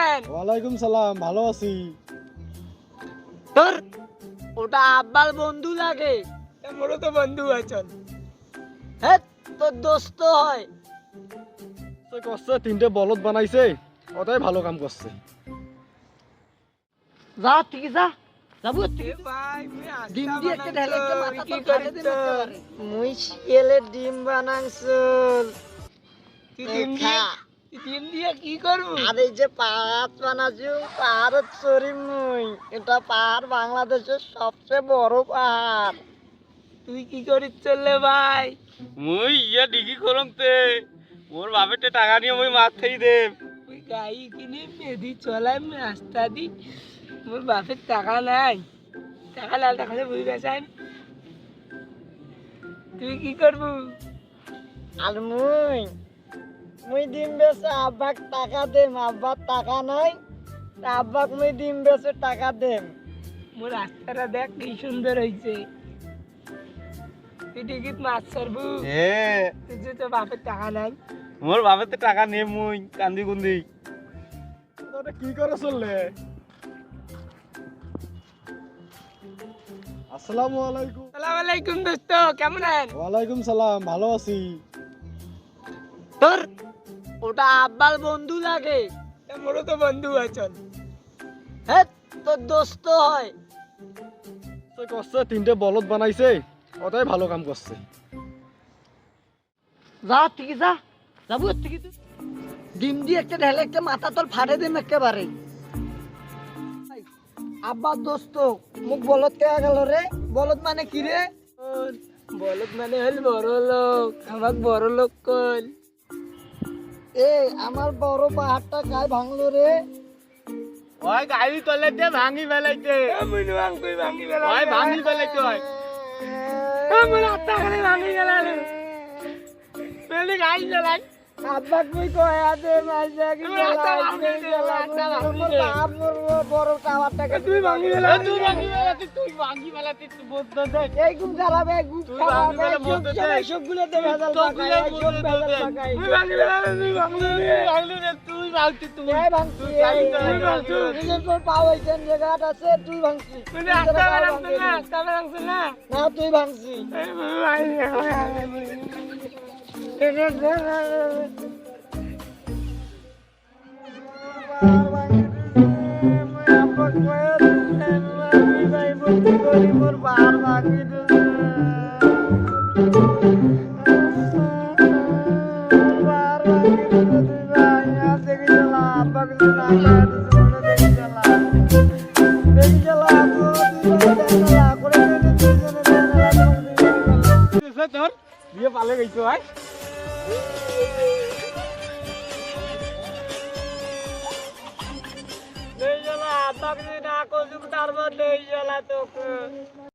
আছেন? ওয়ালাইকুম সালাম ভালো আছি। তোর ওটা আব্বার বন্ধু লাগে। মোরও তো বন্ধু আছেন। হ্যাঁ তোর দোস্ত হয়। সে করছে তিনটে বলদ বানাইছে ওটাই ভালো কাম করছে। যা ঠিক যা। যাব ডিম দিয়ে একটা ঢেলে একটা মাথা তো ফাটে দিন একেবারে মুই শিয়ালের ডিম বানাংছল তুই ডিম দিয়ে ডিম দিয়ে কি করব? আর এই যে পাহাড় বানাছু পাহাড়ের চরি মুই। এটা পাহাড় বাংলাদেশের সবচেয়ে বড় পাহাড়। তুই কি করিস চললে ভাই? মুই ইয়া ডিগি করম তে। মোর বাপেতে টাকা নিয়ে মুই মাছ থাই দেব ওই গাই কিনে মেদি চলাই রাস্তা দি। মোর বাপের টাকা নাই। টাকা লাল টাকা বুঝি বেচান তুই কি করব? আর মুই মুই ডিম বেচে আব্বাক টাকা দেম আব্বার টাকা নাই আব্বাক মুই ডিম বেচে টাকা দেম। মোর রাস্তাটা দেখ কি সুন্দর হইছে। তুই টিকিট মাছ ছাড়বু এ। তুই যে তোর বাপের টাকা নাই। মোর বাপেতে টাকা নে মুই কান্দি কুন্দি ওটা কি করে চললে? আসসালামু আলাইকুম। সালাম আলাইকুম দোস্ত কেমন আছেন? ওয়ালাইকুম সালাম ভালো আছি। তোর ওটা আব্বার বন্ধু লাগে। মোরও তো বন্ধু আছেন। হ্যাঁ তোর দোস্ত হয়। সে করছে তিনটে বলদ বানাইছে ওটাই ভালো কাম করছে। যা ঠিক যা। যাব ঠিক ডিম দিয়ে একটা ঢেলে একটা মাথা তোর ফাটে দিম একেবারে। আব্বার দোস্ত মুখ বলদ কে গেল রে? বলদ মানে কি রে? বলদ মানে হল বড় লোক আমার বড় লোক কল এ আমার বড় পাহাড়টা গায়ে ভাঙলো রে? ওই গাড়ি তলে দে ভাঙি ফেলাইতে মুই ভাঙি ভাঙি ওই ভাঙি ফেলাইতে ওই। আমার ভাঙি গেল পেলি গাড়ি চালাই। আব্বা কই কয় আছে? মাইজা কি দে, দে। আমার বড় টাওয়ারটাকে তুই ভাঙি ফেলা তুই ভাঙি ফেলাতে তুই ভাঙি ফেলাতে তুই বদ্ধ দে। এই গুম খারাপ গুম ফেলে বলতে সব দে। সবগুলো দে। ভেজাল তো পাকাই এই সব ভেজাল তুই ভাঙি ফেলাতে তুই ভাঙি ভাঙলি রে তুই ভাঙতি তুই এই ভাঙছি তুই ভাঙছি। নিজের তোর পাও হইছে জায়গাটা আছে তুই ভাঙছি। তুই নিজের ভাঙছ না আত্মা ভাঙছ না। না তুই ভাঙছি। তোর? বিয়ে পালে গেছো ভাই নেই জ্বালা আব্বাকে না কসুক তার নেই জ্বালা তোকে।